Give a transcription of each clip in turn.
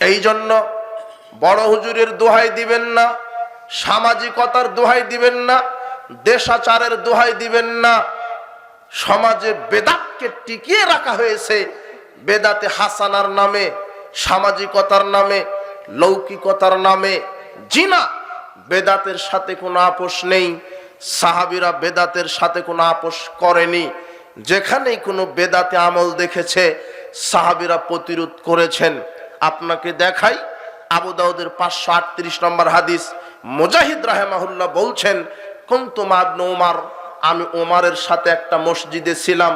এই জন্য বড় হুজুরের দোহাই দিবেন না, সামাজিকতার দোহাই দিবেন না, দেশাচারের দোহাই দিবেন না, সমাজে বেদাতকে টিকিয়ে রাখা হয়েছে। বেদাতে হাসানার নামে, সামাজিকতার নামে, লৌকিকতার নামে। জিনা, বেদাতের সাথে কোনো আপোষ নেই। সাহাবিরা বেদাতের সাথে কোনো আপোষ করেনি। যেখানেই কোনো বেদাতে আমল দেখেছে, সাহাবিরা প্রতিরোধ করেছেন। আপনাকে দেখাই আবু দাউদের পাঁচশো আটত্রিশ নম্বর হাদিস। মুজাহিদ রাহেমাহুল্লাহ বলছেন কুন্তুম আবনু উমার? আমি ওমারের সাথে একটা মসজিদে ছিলাম।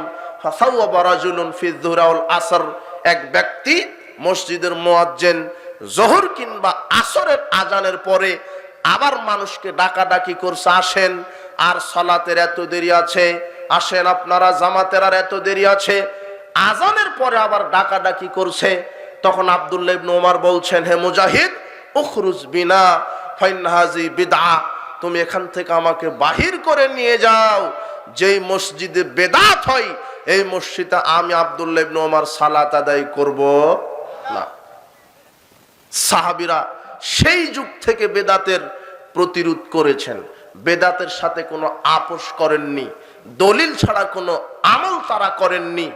আসর। এক ব্যক্তি মসজিদের মোয়াজ্জেন জোহর কিংবা আসরের আজানের পরে আবার মানুষকে ডাকাডাকি করছে, আসেন। আর সালাতের এত দেরি আছে? আসেন আপনারা, জামাতের আর এত দেরি আছে? আজানের পরে আবার ডাকাডাকি করছে? তখন আব্দুল্লাহ ইবনে ওমর বলছেন, হে মুজাহিদ, উখরুজ বিনা ফাইনহাজি বিদআ, তুমি এখান থেকে আমাকে বাহির করে নিয়ে যাও। যেই মসজিদে বেদাত হয়, এই মসজিদে আমি আব্দুল্লাহ ইবনে ওমর সালাত আদায় করব না। সাহাবিরা সেই যুগ থেকে বেদাতের প্রতিরোধ করেছেন। বেদাতের সাথে কোনো আপোষ করেননি, দলিল ছাড়া কোনো আমল তারা করেননি।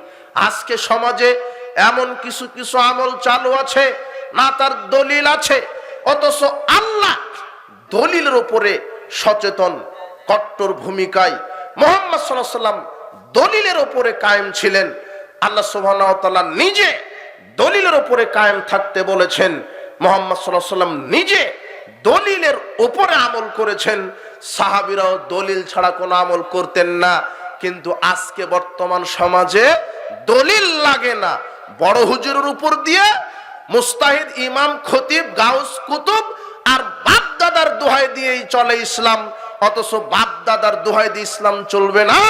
আজকে সমাজে এমন কিছু কিছু আমল চালু আছে, না তার দলিল আছে, অথচ আল্লাহ দলিলের উপরে সচেতন কট্টর ভূমিকায় মোহাম্মদ সাল্লাম দলিলের উপরে কায়েম ছিলেন। আল্লাহ সুবাহ নিজে দলিলের উপরে কায়েম থাকতে বলেছেন। মোহাম্মদ সাল্লাহ সাল্লাম নিজে দলিলের উপরে আমল করেছেন। সাহাবিরাও দলিল ছাড়া কোনো আমল করতেন না, কিন্তু আজকে বর্তমান সমাজে দলিল লাগে না। বড় হুজুরের উপর দিয়ে মুস্তাহিদ, ইমাম, খতিব, গাউস, কুতুব আর বাপ দাদার দোহাই দিয়েই চলে ইসলাম। অথচ বাপ দাদার দোহাই দিয়ে ইসলাম চলবে না।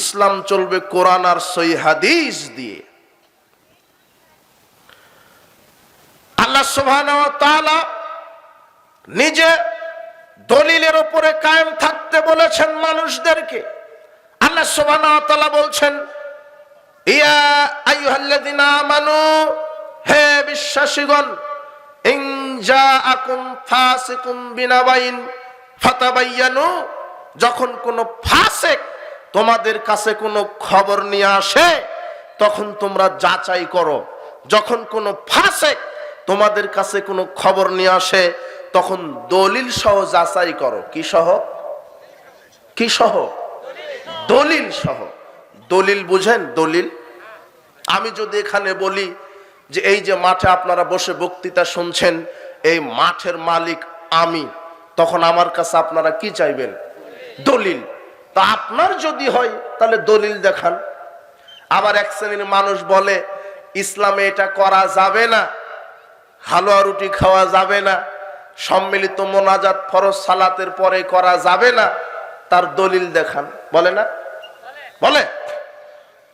ইসলাম চলবে কোরআন আর সই হাদিস দিয়ে। আল্লাহ সুবহানাহু নিজে দলিলের উপরে কায়েম থাকতে বলেছেন মানুষদেরকে। আল্লাহ সুবহানাহু বলছেন বিশ্বাসীগণ বিনাবাইন যখন কোনো ফাসিক তোমাদের কাছে কোনো খবর নিয়ে আসে, তখন তোমরা যাচাই করো। যখন কোনো ফাসেক তোমাদের কাছে কোনো খবর নিয়ে আসে, তখন দলিল সহ যাচাই করো। কি সহ? কি সহ? দলিল সহ। দলিল বুঝেন? দলিল? আমি যদি এখানে বলি যে এই যে মাঠে আপনারা বসে বক্তৃতা শুনছেন, এই মাঠের মালিক আমি, তখন আমার কাছে আপনারা কি চাইবেন? দলিল। তা আপনার যদি হয়, তাহলে দলিল দেখান। আবার এক শ্রেণির মানুষ বলে, ইসলামে এটা করা যাবে না, হালুয়া রুটি খাওয়া যাবে না, সম্মিলিত মোনাজাত ফরজ সালাতের পরে করা যাবে না। তার দলিল দেখান। বলে না? বলে?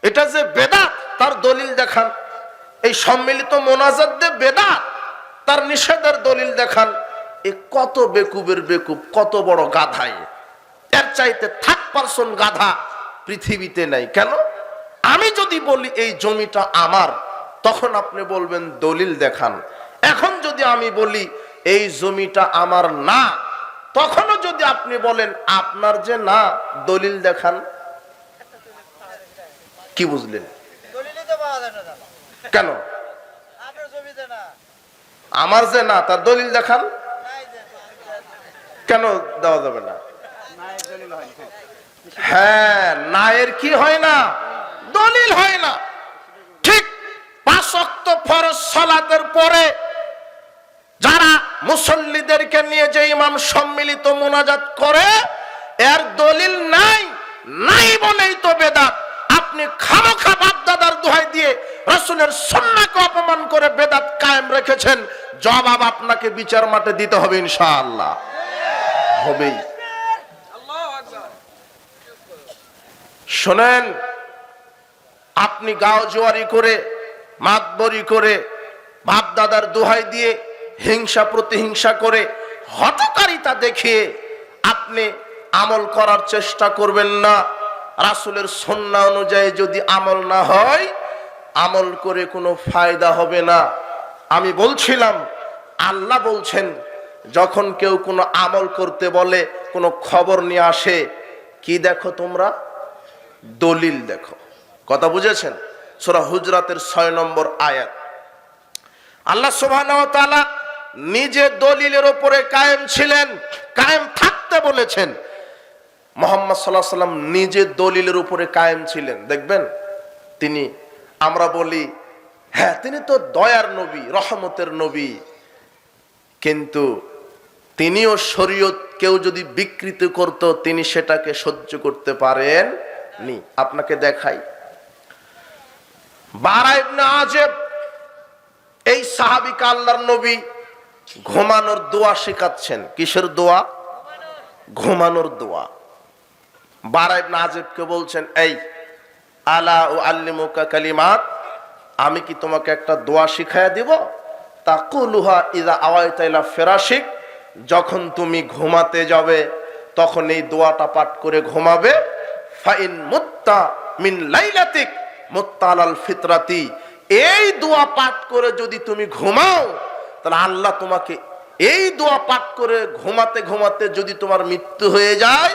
এটা যে বেদাত, তার দলিল দেখান। এই সম্মিলিত মোনাজাত দে বেদাত, তার নিষেধের দলিল দেখান। এ কত বেকুবের বেকুব, কত বড় গাধাই এর চাইতে থাক পার্সন গাধা পৃথিবীতে নাই। কেন? আমি যদি বলি এই জমিটা আমার, তখন আপনি বলবেন দলিল দেখান। এখন যদি আমি বলি এই জমিটা আমার না, তখনও যদি আপনি বলেন আপনার যে না, দলিল দেখান। কি বুঝলেন? দলিলই তো পাওয়া যায় না দাদা। কেন? আমার যে না তার দলিল দেখান। কেন দেওয়া যাবে না? হ্যাঁ নায়ের কি হয় না? দলিল হয় না। ঠিক পাঁচ অক্ত ফরজ সালাতের পরে যারা মুসল্লিদেরকে নিয়ে যে ইমাম সম্মিলিত মোনাজাত করে এর দলিল নাই। নাই বলেই তো বেদাত। আপনি খামোখা বাপদাদার দোহাই দিয়ে রসুলের সন্নাকে অপমান করে বেদাত কায়েম রেখেছেন, জবাব আপনাকে বিচার মাঠে দিতে হবে ইনশাআল্লাহ। হবেই। শোনেন, আপনি গাও জোয়ারি করে মাতবরি করে বাপ দাদার দোহাই দিয়ে হিংসা প্রতিহিংসা করে হটকারিতা দেখিয়ে আপনি আমল করার চেষ্টা করবেন না। রাসুলের সন্না অনুযায়ী যদি আমল না হয়, আমল করে কোনো ফায়দা হবে না। আমি বলছিলাম, আল্লাহ বলছেন, যখন কেউ কোনো আমল করতে বলে, কোনো খবর নিয়ে আসে, কি দেখো তোমরা? দলিল দেখো। কথা বুঝেছেন? সোরা হুজরাতের ছয় নম্বর আয়াত। আল্লাহ তাআলা নিজে দলিলের ওপরে কায়েম ছিলেন, কায়েম থাকতে বলেছেন। মোহাম্মদ সাল্লাহ সাল্লাম নিজে দলিলের উপরে কায়েম ছিলেন, দেখবেন? তিনি, আমরা বলি হ্যাঁ তিনি তো দয়ার নবী, রহমতের নবী। কিন্তু তিনিও শরীয়ত কেউ যদি বিকৃত করত, তিনি সেটাকে সহ্য করতে পারেন নি আপনাকে দেখাই। আজেব, এই সাহাবিকা আল্লাহর নবী ঘুমানোর দোয়া শেখাচ্ছেন। কিসের দোয়া? ঘুমানোর দোয়া। বারা ইবনে আজেবকে বলছেন, এই, আলা ও আল্লিমুকা কালিমাত, আমি কি তোমাকে একটা দোয়া শিখাইয়া দিব? তাকুলুহা ইদা আওয়াইতাইলা ফেরাশিক, যখন তুমি ঘুমাতে যাবে, তখন এই দোয়াটা পাঠ করে ঘুমাবে। ফাইন মুত্তা মিন লাইলাতিক মুত্তালাল ফিতরাতি, এই দোয়া পাঠ করে যদি তুমি ঘুমাও, তাহলে আল্লাহ তোমাকে এই দোয়া পাঠ করে ঘুমাতে ঘুমাতে যদি তোমার মৃত্যু হয়ে যায়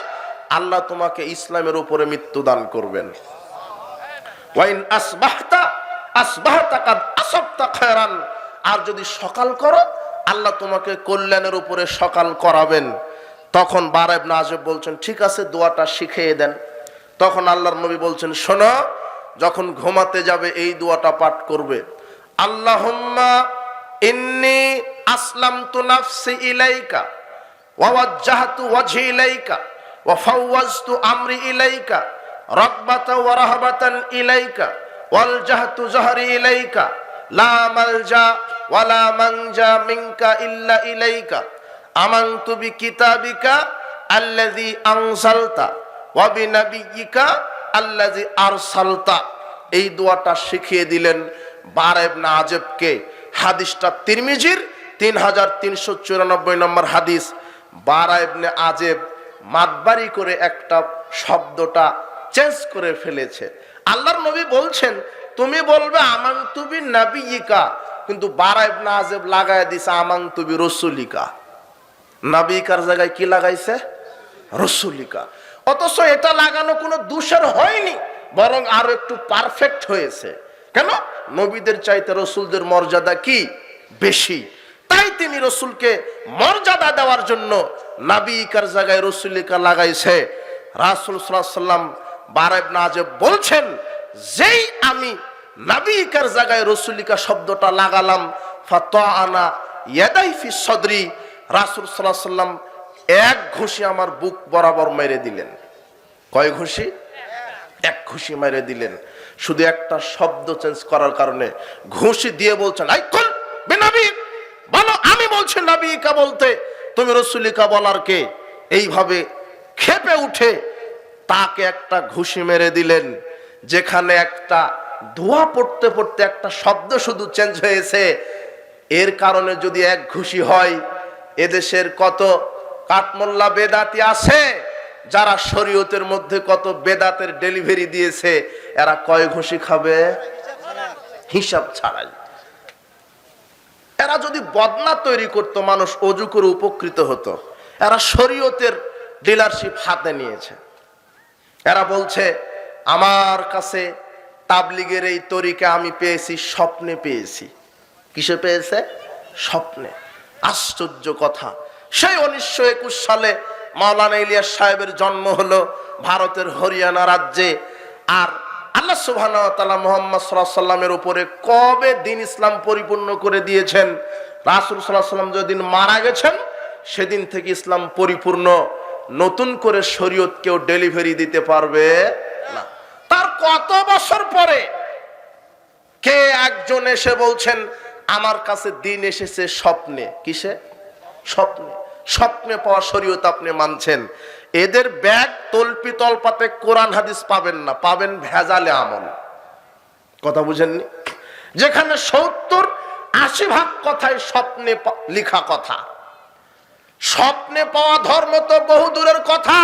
আল্লাহ তোমাকে ইসলামের উপরে মৃত্যু দান করবেন। ওয়াইন আর যদি সকাল করো, আল্লাহ তোমাকে কল্যাণের উপরে সকাল করাবেন। তখন বারাইব নাজব বলছেন, ঠিক আছে, দোয়াটা শিখিয়ে দেন। তখন আল্লাহর নবী বলছেন, শোনো, যখন ঘুমাতে যাবে, এই দোয়াটা পাঠ করবে। আল্লাহুম্মা ইন্নি আসলামতু নাফসি ইলাইকা, ওয়াওয়াজ্জাহতু ওয়াজহি ইলাইকা। এই দোয়াটা শিখিয়ে দিলেন বারা ইবনে আজবকে। হাদিসটা তিরমিজির তিন হাজার তিনশো চুরানব্বই নম্বর হাদিস। বারা ইবনে আজেব মাতবারি করে একটা শব্দটা চেঞ্জ করে ফেলেছে। আল্লাহর নবী বলছেন, তুমি বলবে আমাং তুবি নাবিয়িকা। কিন্তু বারা ইবনে আজেব লাগায় দিছে আমাং তুবি রসুলিকা নাবিকার জায়গায় কি লাগাইছে? রসুলিকা। অথচ এটা লাগানো কোনো দূষের হয়নি, বরং আরও একটু পারফেক্ট হয়েছে। কেন? নবীদের চাইতে রসুলদের মর্যাদা কি? বেশি। তাই তিনি রসুলকে মর্যাদা দেওয়ার জন্য নাবিকার জায়গায় রসুলিকা লাগাইছে? রাসুল সাল্লাম বারেব নাজেব বলছেন, যেই আমি নাবিকার জায়গায় রসুলিকা শব্দটা লাগালাম ফাতোয়ানা ইয়াদাইফি সদরি, রাসুল সাল্লাহ সাল্লাম এক ঘুষি আমার বুক বরাবর মেরে দিলেন। কয় ঘুষি? এক ঘুষি মেরে দিলেন। শুধু একটা শব্দ চেঞ্জ করার কারণে ঘুষি দিয়ে বলছেন, আই কল বেনাবি বলো, আমি বলছি নাবিকা বলতে তুমি রসুলিকা বলার কে? এইভাবে খেপে উঠে তাকে একটা ঘুষি মেরে দিলেন, যেখানে একটা ধোয়া পড়তে পড়তে একটা শব্দ শুধু চেঞ্জ হয়েছে। এর কারণে যদি এক ঘুষি হয়, এদেশের কত কাঠমোল্লা বেদাতি আছে, যারা শরীয়তের মধ্যে কত বেদাতের ডেলিভারি দিয়েছে, এরা কয় ঘুষি খাবে? হিসাব ছাড়াই। এরা যদি বদনা তৈরি করতো, মানুষ অজু করে উপকৃত হতো। এরা শরীয়তের ডিলারশিপ হাতে নিয়েছে। এরা বলছে, আমার কাছে তাবলিগের এই তরিকা আমি পেয়েছি, স্বপ্নে পেয়েছি। কিসে পেয়েছে? স্বপ্নে। আশ্চর্য কথা। সেই উনিশশো একুশ সালে মাওলানা ইলিয়াস সাহেবের জন্ম হলো ভারতের হরিয়ানা রাজ্যে। আর আল্লাহ সুবহান তাআলা মোহাম্মদ সাল্লাল্লাহু সাল্লামের উপরে কবে দিন ইসলাম পরিপূর্ণ করে দিয়েছেন? রাসূল সাল্লাল্লাহু সাল্লাম যেদিন মারা গেছেন, সেদিন থেকে ইসলাম পরিপূর্ণ। নতুন করে শরীয়ত কেউ ডেলিভারি দিতে পারবে না। তার কত বছর পরে কে একজন এসে বলছেন, আমার কাছে দিন এসেছে স্বপ্নে। কিসে? স্বপ্নে। স্বপ্নে পাওয়া শরীয়ত আপনি মানছেন। এদের ব্যাগ তল্পি তলপাতে কোরআন হাদিস পাবেন না, পাবেন ভেজালে আমল। কথা বুঝেননি? যেখানে সত্তর আশি ভাগ কথায় স্বপ্নে লিখা কথা। স্বপ্নে পাওয়া ধর্ম তো বহু দূরের কথা।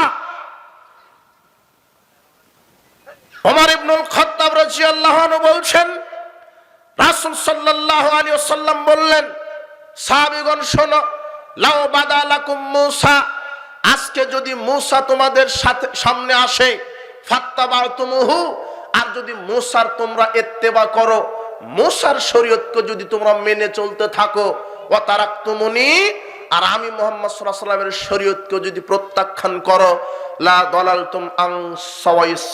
ওমর ইবনুল খত্তাব রাদিয়াল্লাহু আনহু বলছেন, রাসুল সাল্লাহ আলী সাল্লাম বললেন, সাহাবিগণ শোনো আজকে যদি মুসা তোমাদের সাথে, সামনে আসে ফাত্তাবা তুমুহু আর যদি মুসার তোমরা এত্তেবা করো, মুসার শরীয়তকে যদি তোমরা মেনে চলতে থাকো ও তারাক তুমুনি আর আমি মোহাম্মদ সাল্লাহ সাল্লামের শরীয়তকে যদি প্রত্যাখ্যান করো, লা দলাল তুম আং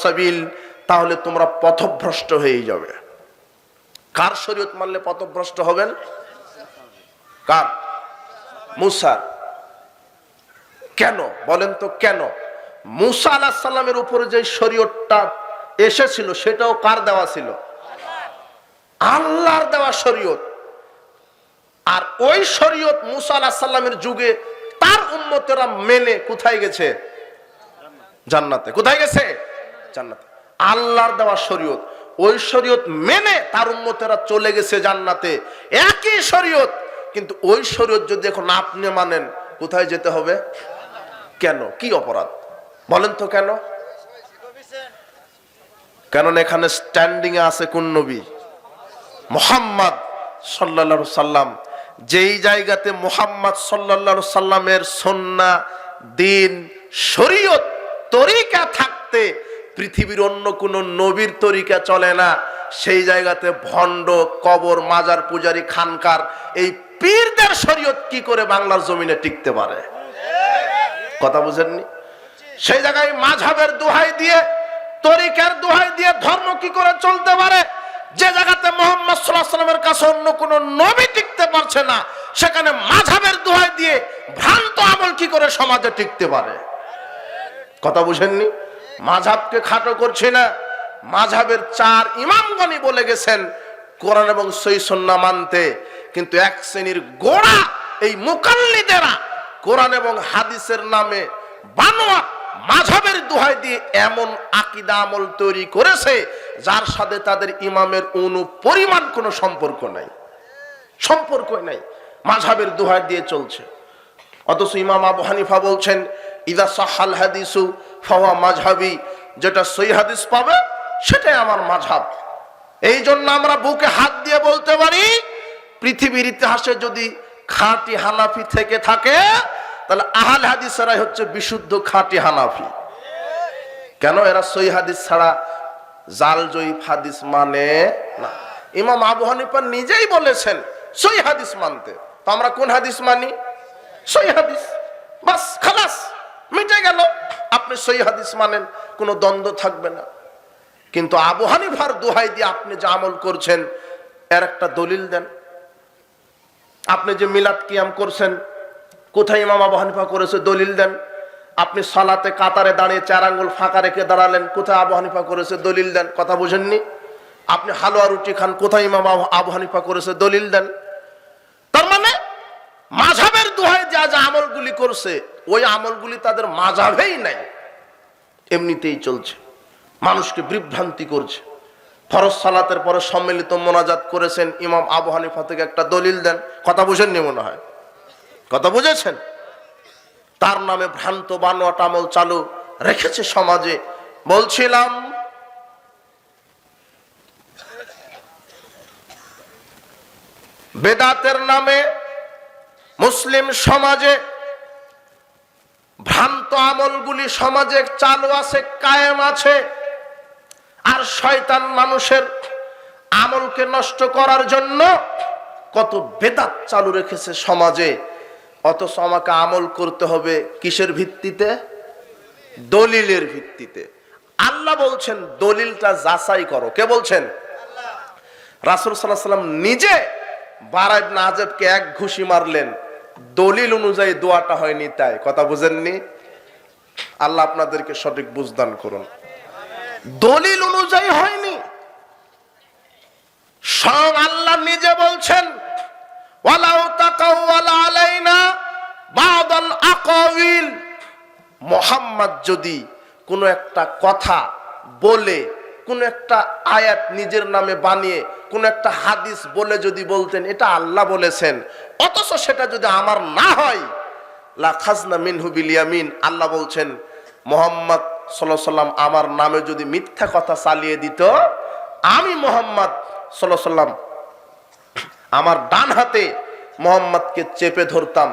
সাবিল, তাহলে তোমরা পথভ্রষ্ট হয়ে যাবে। কার শরীয়ত মানলে পথভ্রষ্ট হবেন? কার? মুসার কেন? বলেন তো কেন? মুসা আলাহ সাল্লামের উপরে যে শরীয়তটা এসেছিল, সেটাও কার দেওয়া ছিল? আল্লাহর দেওয়া শরীয়ত। আর ওই শরীয়ত মুসা আলাহ সাল্লামের যুগে তার উম্মতেরা মেনে কোথায় গেছে? জান্নাতে। কোথায় গেছে? জান্নাতে। আল্লাহর দেওয়া শরীয়ত। ওই শরীয়ত মেনে তার উম্মতেরা চলে গেছে জান্নাতে। একই শরীয়ত কিন্তু ওই শরীয়ত যদি এখন আপনি মানেন, কোথায় যেতে হবে? কেন? কি অপরাধ? বলেন তো কেন? কেননা এখানে স্ট্যান্ডিং এ আছে কোন নবী? মোহাম্মদ সাল্লা সাল্লাম। যেই জায়গাতে মোহাম্মদ সাল্লা সাল্লামের সন্না, দিন, শরীয়ত তরিকা থাকতে পৃথিবীর অন্য কোন নবীর তরিকা চলে না। সেই জায়গাতে ভণ্ড, কবর, মাজার, পূজারি, খানকার, এই পীরদের শরীয়ত কি করে বাংলার জমিনে টিকতে পারে? কথা বুঝেননি? সেই জায়গায় মাঝাবের দোহাই দিয়ে, তরিকার দোহাই দিয়ে ধর্ম কি করে চলতে পারে? যে জায়গাতে মোহাম্মদ সাল্লামের কাছে অন্য কোন নবী টিকতে পারছে না, সেখানে মাঝাবের দোহাই দিয়ে ভ্রান্ত আমল কি করে সমাজে টিকতে পারে? কথা বুঝেননি? মাঝাবকে খাটো করছি না। মাঝাবের চার ইমামগণই বলে গেছেন, কোরআন এবং সই সন্না মানতে কিন্তু এক শ্রেণির গোড়া এই মুকাল্লিদেরা কোরআন এবং হাদিসের নামে বানোয়া মাঝাবের দোহাই দিয়ে এমন আকিদা আমল তৈরি করেছে, যার সাথে তাদের ইমামের অনু পরিমাণ কোনো সম্পর্ক নাই। সম্পর্ক নাই, মাঝাবের দোহাই দিয়ে চলছে। অথচ ইমাম আবু হানিফা বলছেন, ইদা সাহাল হাদিসু ফাওয়া মাঝহাবি, যেটা সই হাদিস পাবে, সেটাই আমার মাঝহাব। এই জন্য আমরা বুকে হাত দিয়ে বলতে পারি পৃথিবীর ইতিহাসে যদি খাঁটি হানাফি থেকে থাকে, তাহলে আহাল হাদিসেরাই হচ্ছে বিশুদ্ধ খাঁটি হানাফি। কেন? এরা সই হাদিস ছাড়া জাল জয়ীফ হাদিস মানে না। ইমাম আবু হানিফা নিজেই বলেছেন সই হাদিস মানতে। তো আমরা কোন হাদিস মানি? সই হাদিস। বাস, খালাস, মিটে গেল। আপনি সই হাদিস মানেন, কোনো দ্বন্দ্ব থাকবে না। কিন্তু আবু হানিফার দোহাই দিয়ে আপনি যে আমল করছেন, এর একটা দলিল দেন। আপনি যে মিলাদ কিয়াম করছেন, কোথায় ইমাম আবু হানিফা করেছে দলিল দেন? আপনি সালাতে কাতারে দাঁড়িয়ে চার আঙ্গুল ফাঁকা রেখে দাঁড়ালেন, কোথায় আবু হানিফা করেছে দলিল দেন? কথা বোঝেননি? আপনি হালুয়া রুটি খান, কোথায় ইমাম আবু- হানিফা করেছে দলিল দেন? তার মানে মাঝাবের দোহায় যা যা আমলগুলি করছে, ওই আমলগুলি তাদের মাঝাবেই নাই। এমনিতেই চলছে। মানুষকে বিভ্রান্তি করছে। ফরজ সালাতের পরে সম্মিলিত মোনাজাত করেছেন ইমাম আবু হানিফা থেকে একটা দলিল দেন। কথা বুঝেননি মনে হয়? কথা বুঝেছেন? তার নামে ভ্রান্ত বানোয়াট আমল চালু রেখেছে সমাজে। বলছিলাম, বেদাতের নামে মুসলিম সমাজে ভ্রান্ত আমলগুলি সমাজে চালু আছে, কায়েম আছে। আর শয়তান মানুষের আমলকে নষ্ট করার জন্য কত বেদাত চালু রেখেছে সমাজে। অথচ আমাকে আমল করতে হবে কিসের ভিত্তিতে? দলিলের ভিত্তিতে। আল্লাহ বলছেন, দলিলটা যাচাই করো। কে বলছেন? রাসুল সাল্লাহ সাল্লাম নিজে বারাইব নাজেবকে এক ঘুষি মারলেন। দলিল অনুযায়ী দোয়াটা হয়নি তাই। কথা বুঝেননি? আল্লাহ আপনাদেরকে সঠিক বুঝদান করুন। দলিল অনুযায়ী হয়নি। স্বয়ং আল্লাহ নিজে বলছেন আলাইনা মোহাম্মদ যদি কোনো একটা কথা বলে, কোন একটা আয়াত নিজের নামে বানিয়ে, কোন একটা হাদিস বলে যদি বলতেন, এটা আল্লাহ বলেছেন। অথচ সেটা যদি আমার না হয়, লা খাজনা মিনহু বিল ইয়ামিন, আল্লাহ বলছেন, মোহাম্মদ সাল্লাহ সাল্লাম আমার নামে যদি মিথ্যা কথা চালিয়ে দিত, আমি মোহাম্মদ সাল্লাহ সাল্লাম আমার ডান হাতে মোহাম্মদকে চেপে ধরতাম।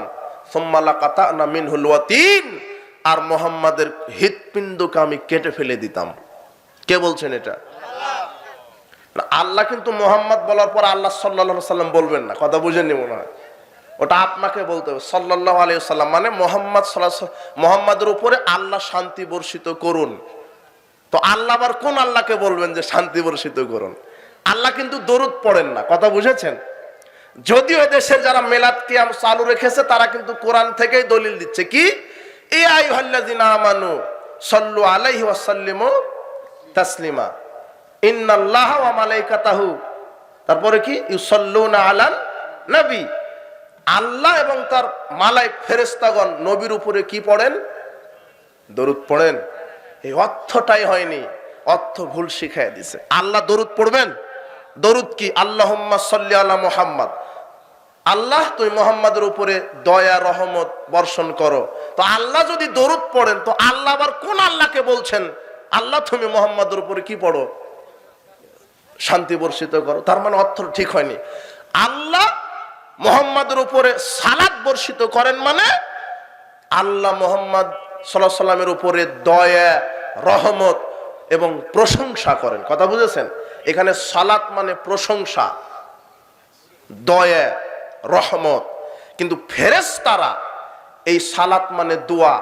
সোম্মালা কাতা না মিনহুল ওয়াতিন, আর মোহাম্মদের হৃৎপিণ্ডকে আমি কেটে ফেলে দিতাম। কে বলছেন এটা? আল্লাহ। কিন্তু মোহাম্মদ বলার পর আল্লাহ সাল্লাহ সাল্লাম বলবেন না, কথা বুঝেননি মনে হয়। ওটা আপনাকে বলতে হবে। সাল্লাহ আলিয়াল্লাম মানে মোহাম্মদ মোহাম্মদের উপরে আল্লাহ শান্তি বর্ষিত করুন। তো আল্লাহ আবার কোন আল্লাহকে বলবেন যে শান্তি বর্ষিত করুন? আল্লাহ কিন্তু দরুদ পড়েন না। কথা বুঝেছেন? যদিও দেশের যারা মেলাদ কিয়াম চালু রেখেছে, তারা কিন্তু কোরআন থেকেই দলিল দিচ্ছে। কি? এ আই হাল্লাদিনা আমানু সল্লু আলাইহি ওয়াসাল্লিমু তাসলিমা। ইন্নাল্লাহ ওয়া মালাইকাতাহু। তারপরে কি? ইউসাল্লুনা আলান নবী আল্লাহ এবং তার মালাইক ফেরেশতাগণ নবীর উপরে কি পড়েন? দরুদ পড়েন। এই অর্থটাই হয়নি, অর্থ ভুল শিখাই দিছে। আল্লাহ দরুদ পড়বেন? দরুদ কি? আল্লাহুম্মা সাল্লি আলা মুহাম্মদ। আল্লাহ তুই মোহাম্মদের উপরে দয়া, রহমত বর্ষণ করো। তো আল্লাহ যদি দরুদ পড়েন, তো আল্লাহ আবার কোন আল্লাহকে বলছেন? আল্লাহ, তুমি মোহাম্মদের উপরে কি পড়ো? শান্তি বর্ষিত করো। তার মানে অর্থ ঠিক হয়নি। আল্লাহ মোহাম্মদের উপরে সালাদ বর্ষিত করেন মানে আল্লাহ মোহাম্মদ সাল্লাহ সাল্লামের উপরে দয়া, রহমত এবং প্রশংসা করেন। কথা বুঝেছেন? এখানে সালাত মানে প্রশংসা, দয়া, রহমত। কিন্তু ফেরেস্তারা এই সালাত মানে দোয়া।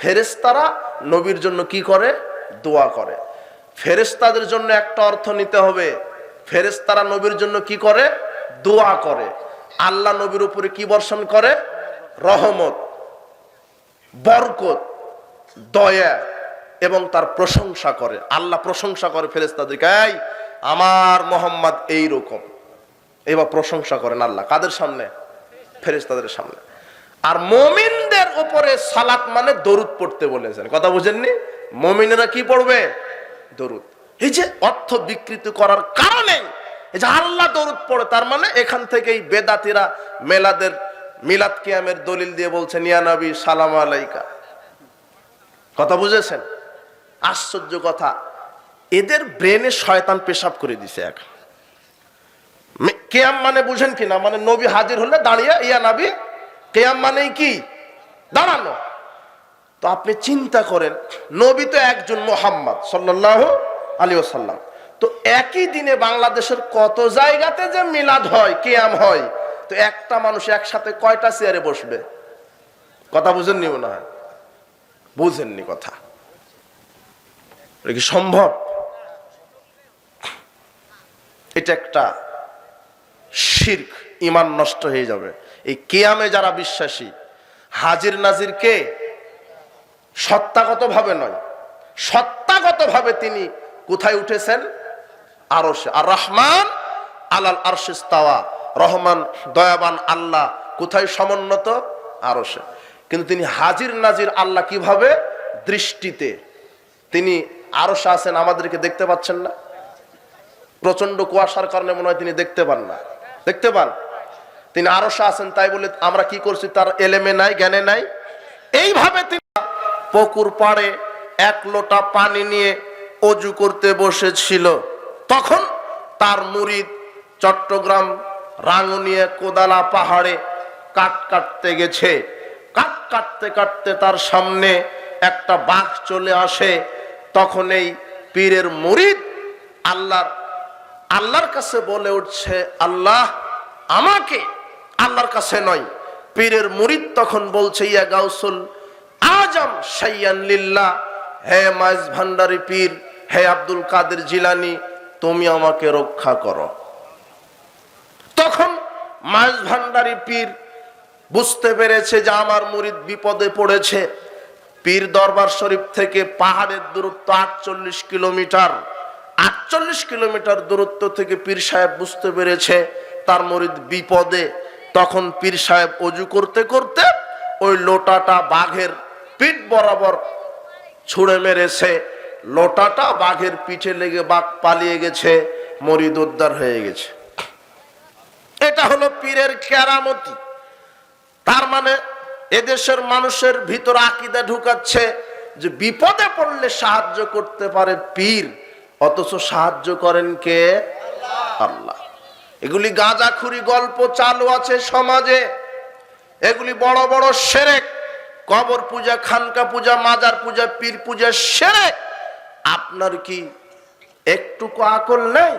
ফেরেস্তারা নবীর জন্য কি করে? দোয়া করে। ফেরেস্তাদের জন্য একটা অর্থ নিতে হবে। ফেরেস্তারা নবীর জন্য কি করে? দোয়া করে। আল্লাহ নবীর উপরে কি বর্ষণ করে? রহমত, বরকত, দয়া এবং তার প্রশংসা করে। আল্লাহ প্রশংসা করে ফেরেস্তাদেরকে এই, আমার মোহাম্মদ এই রকম এবার প্রশংসা করেন আল্লাহ। কাদের সামনে? ফেরেস্তাদের সামনে। আর মমিনদের উপরে সালাত মানে দরুদ পড়তে বলেছেন। কথা বুঝেননি? মমিনেরা কি পড়বে? দরুদ। এই যে অর্থ বিকৃত করার কারণে আল্লাহ দরুদ পড়ে, তার মানে এখান থেকেই বেদাতিরা মেলাদের মিলাদ কিয়ামের দলিল দিয়ে বলছেন, ইয়া নবী, সালাম আলাইকা। কথা বুঝেছেন? আশ্চর্য কথা। এদের ব্রেনে শয়তান পেশাব করে দিছে এক কেয়াম মানে বুঝেন কি না? মানে নবী হাজির হলে দাঁড়িয়ে, ইয়া নবী, কেয়াম মানেই কি? দাঁড়ানো। তো আপনি চিন্তা করেন, নবী তো একজন মোহাম্মদ সাল্লাহ আলী সাল্লাম তো একই দিনে বাংলাদেশের কত জায়গাতে যে মিলাদ হয়, কেয়াম হয়, তো একটা মানুষ একসাথে কয়টা চেয়ারে বসবে? কথা বুঝেননি মনে হয়? বুঝেননি কথা। কি সম্ভব? এটা একটা শির্ক, ইমান নষ্ট হয়ে যাবে। এই কেয়ামে যারা বিশ্বাসী, হাজির নাজির কে সত্তাগত ভাবে নয় সত্তাগত ভাবে তিনি কোথায় উঠেছেন? আরশে। আর রহমান আলাল আরশিস্তাওয়া রহমান, দয়াবান আল্লাহ, কোথায় সমুন্নত? আরশে। কিন্তু তিনি হাজির নাজির আল্লাহ কীভাবে? দৃষ্টিতে। তিনি আরশে আছেন আমাদেরকে দেখতে পাচ্ছেন না। প্রচণ্ড কুয়াশার কারণে মনে হয় তিনি দেখতে পান না। দেখতে পান? তিনি আরশে আছেন তাই বলে আমরা কি করছি? তার এলেমে নাই, জ্ঞানে নাই। এইভাবে তিনি পুকুর পাড়ে এক লোটা পানি নিয়ে অজু করতে বসেছিল। তখন তার মুরিদ চট্টগ্রাম রাঙ্গুনিয়া কোদালা পাহাড়ে কাঠ কাটতে গেছে। কাঠ কাটতে কাটতে তার সামনে একটা বাঘ চলে আসে। তখন এই পীরের মুরিদ আল্লাহর আল্লাহর কাছে বলে উঠছে, আল্লাহ, আমাকে আল্লাহর কাছে নয়। পীরের মুরিদ তখন বলছে, ইয়া গাউসুল, আজম সাইয়ান লিল্লাহ, হে মাইজ ভান্ডারি পীর, হে আব্দুল কাদের জিলানি তুমি আমাকে রক্ষা করো। তখন মাইজ ভান্ডারি পীর বুঝতে পেরেছে যে আমার মুরিদ বিপদে পড়েছে। পীর দরবার শরীফ থেকে পাহাড়ের দূরত্ব আটচল্লিশ কিলোমিটার। আটচল্লিশ কিলোমিটার দূরত্ব থেকে পীর সাহেব বুঝতে পেরেছে তার মরিদ বিপদে। তখন পীর সাহেব অজু করতে করতে ওই লোটাটা বাঘের পিঠ বরাবর ছুঁড়ে মেরেছে। লোটাটা বাঘের পিঠে লেগে বাঘ পালিয়ে গেছে, মরিদ উদ্ধার হয়ে গেছে। এটা হলো পীরের কেরামতি। তার মানে এদেশের মানুষের ভিতর আকিদা ঢুকাচ্ছে যে বিপদে পড়লে সাহায্য করতে পারে পীর, অথচ সাহায্য করেন কে? আল্লাহ। এগুলি গাঁজাখুরি গল্প চালু আছে সমাজে। এগুলি বড় বড় সেরেক। কবর পূজা, খানকা পূজা, মাজার পূজা, পীর পূজা সেরেক। আপনার কি একটুকু আকল নেই?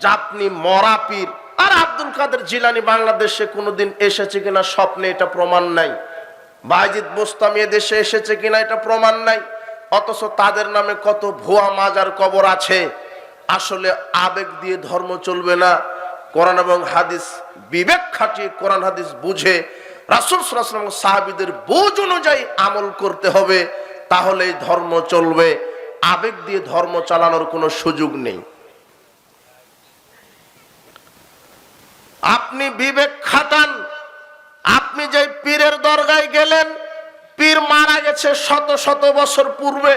যে আপনি মরা পীর। আর আব্দুল কাদের জিলানি বাংলাদেশে কোনোদিন এসেছে কিনা স্বপ্নে এটা প্রমাণ নাই। বাইজিদ বোস্তামি দেশে এসেছে কিনা এটা প্রমাণ নাই। অথচ তাদের নামে কত ভুয়া মাজার কবর আছে। আসলে আবেগ দিয়ে ধর্ম চলবে না। কোরআন এবং হাদিস বিবেক খাটিয়ে কোরআন হাদিস বুঝে রাসুল সাহাবিদের বুঝ অনুযায়ী আমল করতে হবে। তাহলে ধর্ম চলবে। আবেগ দিয়ে ধর্ম চালানোর কোনো সুযোগ নেই। আপনি বিবেক খাটান, আপনি যে পীরের দরগায় গেলেন, পীর মারা গেছে শত শত বছর পূর্বে,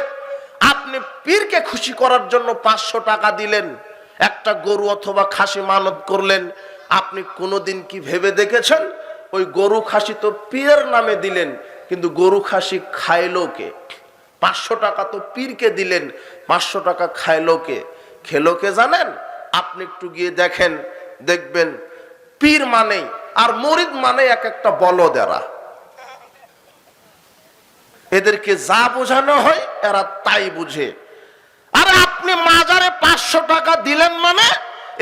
আপনি পীরকে খুশি করার জন্য পাঁচশো টাকা দিলেন, একটা গরু অথবা খাসি মানত করলেন। আপনি কোনোদিন কি ভেবে দেখেছেন? ওই গরু খাসি তো পীরের নামে দিলেন, কিন্তু গরু খাসি খাইলো কে? পাঁচশো টাকা তো পীরকে দিলেন, পাঁচশো টাকা খাইলো কে? খেলো কে জানেন? আপনি একটু গিয়ে দেখেন, দেখবেন, পীর মানেই আর মরিদ মানে এক একটা বলদেরা এদেরকে যা বোঝানো হয় এরা তাই বুঝে। আর আপনি মাজারে পাঁচশো টাকা দিলেন মানে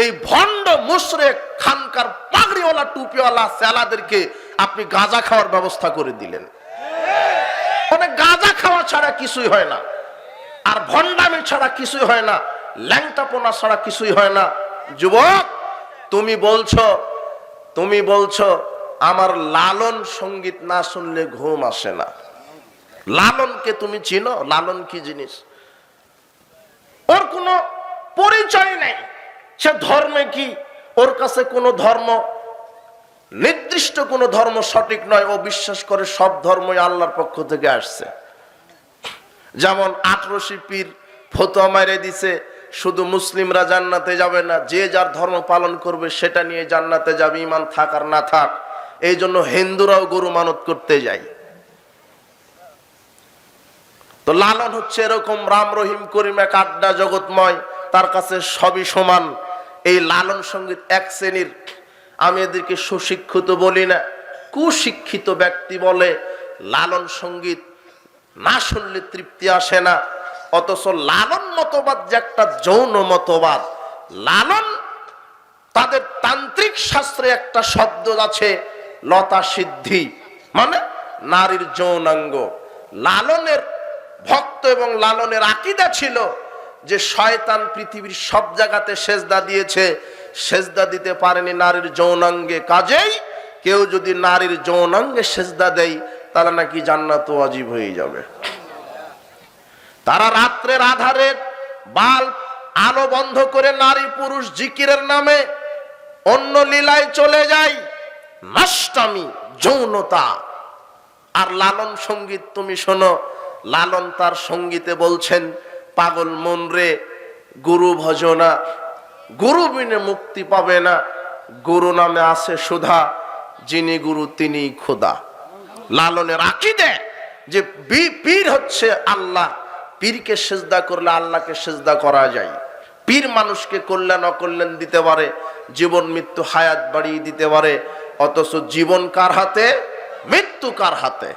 এই ভণ্ড মুসরে খানকার পাগড়িওয়ালা টুপিওয়ালা সেলাদেরকে আপনি গাঁজা খাওয়ার ব্যবস্থা করে দিলেন। মানে গাঁজা খাওয়া ছাড়া কিছুই হয় না। আর ভণ্ডামি ছাড়া কিছুই হয় না। ল্যাংটাপোনা ছাড়া কিছুই হয় না। যুবক, তুমি বলছো তুমি বলছো, আমার লালন সংগীত না শুনলে ঘুম আসে না। লালনকে তুমি চিনো? লালন কি জিনিস? ওর কোনো পরিচয় নেই। সে ধর্মে কি? ওর কাছে কোনো ধর্ম নির্দিষ্ট কোনো ধর্ম সঠিক নয়, ও বিশ্বাস করে সব ধর্মই আল্লাহর পক্ষ থেকে আসছে। যেমন আটরশি পীর ফতোয়া মারে দিছে, শুধু মুসলিমরা জান্নাতে যাবে না, যে যার ধর্ম পালন করবে সেটা নিয়ে জান্নাতে যাবে ইমান থাক আর না থাক। এই জন্য হিন্দুরাও গরু মানত করতে যায়। তো লালন হচ্ছে এরকম রাম রহিম করিম এক আড্ডা জগৎময়, তার কাছে সবই সমান। এই লালন সংগীত এক শ্রেণির আমি এদেরকে সুশিক্ষিত বলি না। কুশিক্ষিত ব্যক্তি বলে লালন সংগীত না শুনলে তৃপ্তি আসে না। অথচ লালন মতবাদ যে একটা যৌন মতবাদ। লালন তাদের তান্ত্রিক শাস্ত্রে একটা শব্দ আছে, লতা সিদ্ধি। মানে নারীর যৌনাঙ্গ। লালনের ভক্ত এবং লালনের আকিদা ছিল যে শয়তান পৃথিবীর সব জায়গাতে সেজদা দিয়েছে সেজদা দিতে পারেনি নারীর যৌনাঙ্গে কাজেই। কেউ যদি নারীর যৌনাঙ্গে সেজদা দেয়, তাহলে নাকি জান্নাত অজীব হয়ে যাবে। তারা রাত্রের আধারে বাল আলো বন্ধ করে নারী পুরুষ জিকিরের নামে অন্য লীলায় চলে যায়। নষ্টামি, যৌনতা। আর লালন সংগীত তুমি শোনো, লালন তার সঙ্গীতে বলছেন, পাগল মন রে, গুরু ভজনা। গুরু বিনে মুক্তি পাবে না। গুরু নামে আছে সুধা, যিনি গুরু তিনি খোদা। লালনের আকিদে যে পীর হচ্ছে আল্লাহ। পীরকে সেজদা করলে আল্লাহকে সেজদা করা যায়। পীর মানুষকে কল্যাণ অকল্যাণ দিতে পারে, জীবন মৃত্যু হায়াত বাড়িয়ে দিতে পারে। অথচ জীবন কার হাতে? মৃত্যু কার হাতে?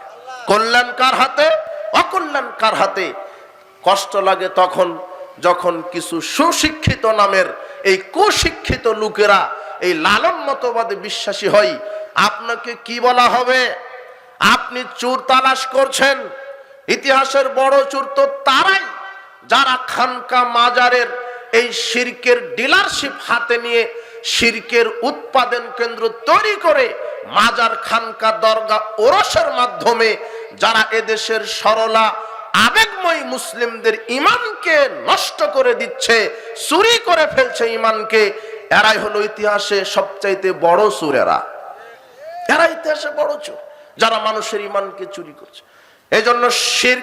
কল্যাণ কার হাতে? অকল্যাণ কার হাতে? কষ্ট লাগে তখন, যখন কিছু সুশিক্ষিত নামের এই কুশিক্ষিত লোকেরা, এই লালন মতবাদে বিশ্বাসী হয় আপনাকে কি বলা হবে? আপনি চোর তালাশ করছেন। ইতিহাসের বড় চোর তো তারাই। যারা খানকা মাজারের এই শিরকের ডিলারশিপ হাতে নিয়ে শিরকের উৎপাদন কেন্দ্র তৈরি করে মাজার খানকা দরগা ওরসের মাধ্যমে যারা এদেশের সরলা আবেগময় মুসলিমদের ইমানকে নষ্ট করে দিচ্ছে, চুরি করে ফেলছে ইমানকে। এরাই হলো ইতিহাসে সবচাইতে বড় সুরেরা এরা। ইতিহাসে বড় চোর, যারা মানুষের ইমানকে চুরি করছে। এই জন্য শির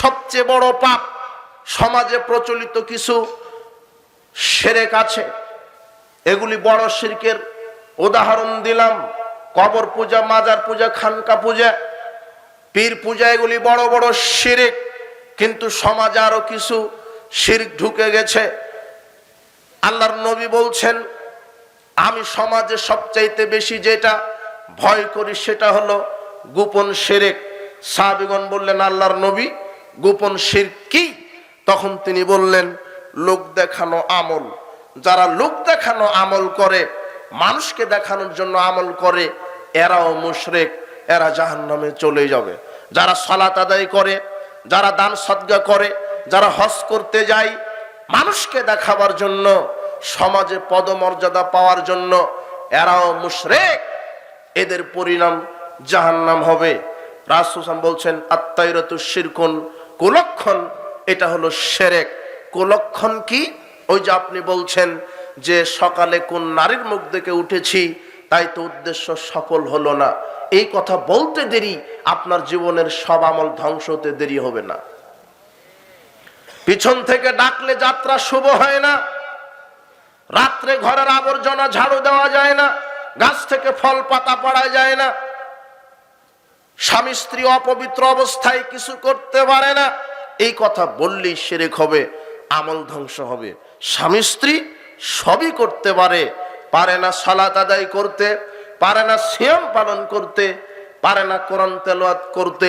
সবচেয়ে বড় পাপ সমাজে প্রচলিত কিছু সেরেক আছে। এগুলি বড় শিরকের উদাহরণ দিলাম। কবর পূজা, মাজার পূজা, খানকা পূজা, পীর পূজা, এগুলি বড় বড় শিরিক। কিন্তু সমাজে আরও কিছু শির ঢুকে গেছে। আল্লাহর নবী বলছেন, আমি সমাজে সবচাইতে বেশি যেটা ভয় করি সেটা হলো গোপন সেরেক সাহাবিগণ বললেন, আল্লাহর নবী, গোপন শির কি? তখন তিনি বললেন, লোক দেখানো আমল। যারা লোক দেখানো আমল করে, মানুষকে দেখানোর জন্য আমল করে, এরাও মুশরেক, এরা জাহান্নামে চলে যাবে। যারা সলাত আদায় করে যারা দান সদ্গা করে, যারা হজ করতে যায়, মানুষকে দেখাবার জন্য, সমাজে পদমর্যাদা পাওয়ার জন্য, এরাও মুশরেক। এদের পরিণাম জাহান্নাম হবে। রাসুসাম বলছেন আত্মাইরতু শিরকুন, কুলক্ষণ, এটা হলো সেরেক। কুলক্ষণ কি? ওই যে আপনি বলছেন যে সকালে কোন নারীর মুখ দেখে উঠেছি, তাই তো উদ্দেশ্য সফল হলো না। এই কথা বলতে দেরি, আপনার জীবনের সব আমল ধ্বংস হতে দেরি হবে না। পিছন থেকে ডাকলে যাত্রা শুভ হয় না। রাত্রে ঘরের আবর্জনা ঝাড়ু দেওয়া যায় না। গাছ থেকে ফল পাতা পড়া যায় না। স্বামী স্ত্রী অপবিত্র অবস্থায় কিছু করতে পারে না। এই কথা বললেই সেরেক হবে, আমল ধ্বংস হবে। স্বামী স্ত্রী সবই করতে পারে। পারে না সালাত আদায় করতে। পারে না সিয়াম পালন করতে, পারে না কোরআন তেলাওয়াত করতে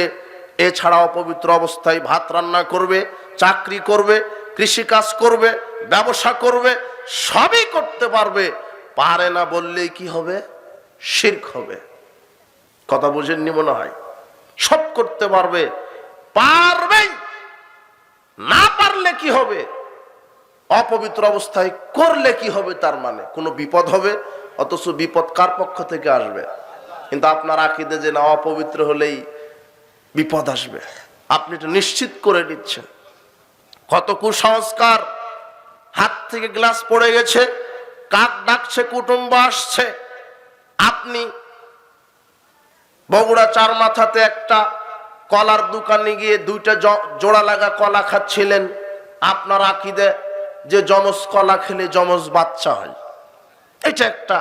এছাড়া অপবিত্র অবস্থায় ভাত রান্না করবে, চাকরি করবে, কৃষিকাজ করবে, ব্যবসা করবে, সবই করতে পারবে। পারে না বললেই কি হবে? শির্ক হবে। কথা বুঝেননি মনে হয়? সব করতে পারবে। পারবেই। না পারলে কি হবে? অপবিত্র অবস্থায় করলে কি হবে তার মানে? কোনো বিপদ হবে? অথচ বিপদ কার পক্ষ থেকে আসবে? কিন্তু আপনার আকিদে যে না, অপবিত্র হলেই বিপদ আসবে। আপনি এটা নিশ্চিত করে নিচ্ছেন। কত কুসংস্কার, হাত থেকে গ্লাস পড়ে গেছে, কাক ডাকছে, কুটুম্ব আসছে। আপনি বগুড়া চার মাথাতে একটা কলার দোকানে গিয়ে দুইটা জোড়া লাগা কলা খাচ্ছিলেন। আপনার আকিদে যে জমজ কলা খেলে জমজ বাচ্চা হয়। এটা একটা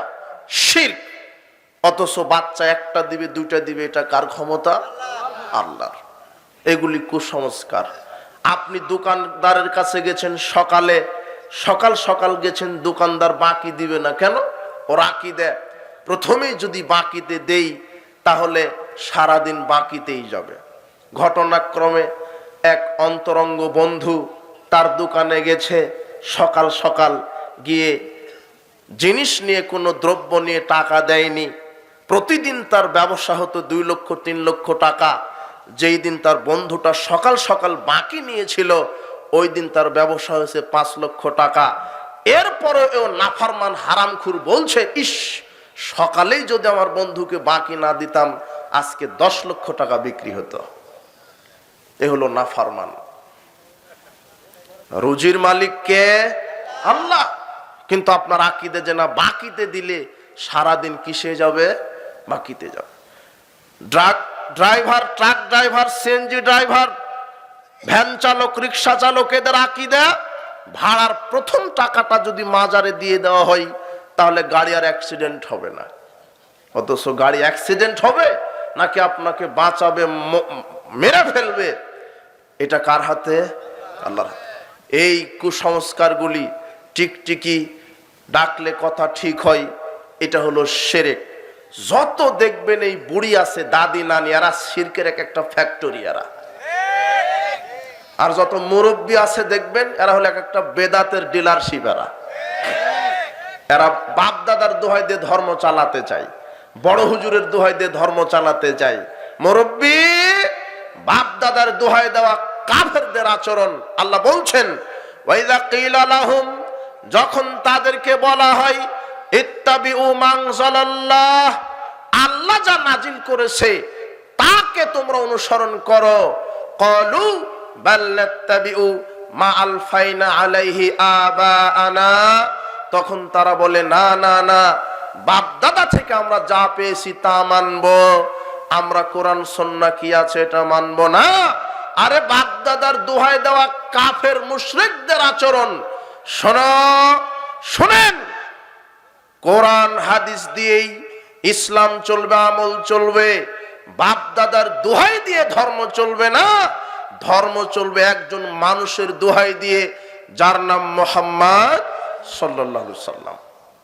শির অথচ বাচ্চা একটা দিবে, দুইটা দিবে, এটা কার ক্ষমতা? আল্লাহর। এগুলি কুসংস্কার। আপনি দোকানদারের কাছে গেছেন সকালে, সকাল সকাল গেছেন, দোকানদার বাকি দিবে না। কেন? ও রাকি দেয় প্রথমেই যদি বাকিতে দেই, তাহলে সারাদিন বাকিতেই যাবে। ঘটনাক্রমে এক অন্তরঙ্গ বন্ধু তার দোকানে গেছে, সকাল সকাল গিয়ে জিনিস নিয়ে কোনো দ্রব্য নিয়ে টাকা দেয়নি। প্রতিদিন তার ব্যবসা হতো দুই লক্ষ, তিন লক্ষ টাকা। যেই দিন তার বন্ধুটা সকাল সকাল বাকি নিয়েছিল, ওই দিন তার ব্যবসা হয়েছে পাঁচ লক্ষ টাকা। এরপরে ও নাফারমান হারামখুর বলছে, ইস, সকালেই যদি আমার বন্ধুকে বাকি না দিতাম, আজকে দশ লক্ষ টাকা বিক্রি হতো। এ হলো নাফারমান। রুজির মালিক কে আল্লাহ কিন্তু আপনার আকিদে যে না, বাকিতে দিলে সারাদিন কিসে যাবে? বাকিতে যাবে। Drug, driver, truck driver, CNG driver, van চালক, রিক্সা চালক, এদের আকিদা ভাড়ার প্রথম টাকাটা যদি মাজারে দিয়ে দেওয়া হয়, তাহলে গাড়ি আর অ্যাক্সিডেন্ট হবে না। অথচ গাড়ি অ্যাক্সিডেন্ট হবে, নাকি আপনাকে বাঁচাবে মেরে ফেলবে? এটা কার হাতে? আল্লাহর হাতে। এই কুসংস্কারগুলি টিকটিকি ডাকলে কথা ঠিক হয়, এটা হলো সেরেক। যত দেখবেন এই বুড়ি আছে, দাদি, নানি, এরা সিরকের এক একটা ফ্যাক্টরি এরা। আর যত মুরব্বী আছে দেখবেন, এরা হলো এক একটা বেদাতের ডিলারশিপ এরা। এরা বাপ দাদার দোহাই দিয়ে ধর্ম চালাতে চায়, বড় হুজুরের দোহাই দিয়ে ধর্ম চালাতে চায়। মুরব্বী বাপ দাদার দোহাই দেওয়া কাফেরদের আচরণ, আল্লাহ বলছেন, ওয়াইদা কিলা লাহুম যখন তাদেরকে বলা হয় আল্লাহ যা নাজিল করেছে, তাকে তোমরা অনুসরণ করো। কলু মা আলফাইনা আলাইহি আবাআনা তখন তারা বলে, না না না বাপ দাদা থেকে আমরা যা পেয়েছি তা মানবো। আমরা কোরআন, সন্না কি আছে এটা মানবো না? আরে বাপ দাদার দোহাই দেওয়া কাফের মুশরিকদের আচরণ শোনো, শোনেন। কোরআন, হাদিস দিয়েই ইসলাম চলবে, আমল চলবে। বাপ দাদার দোহাই দিয়ে ধর্ম চলবে না। ধর্ম চলবে একজন মানুষের দোহাই দিয়ে, যার নাম মোহাম্মদ সাল্লাম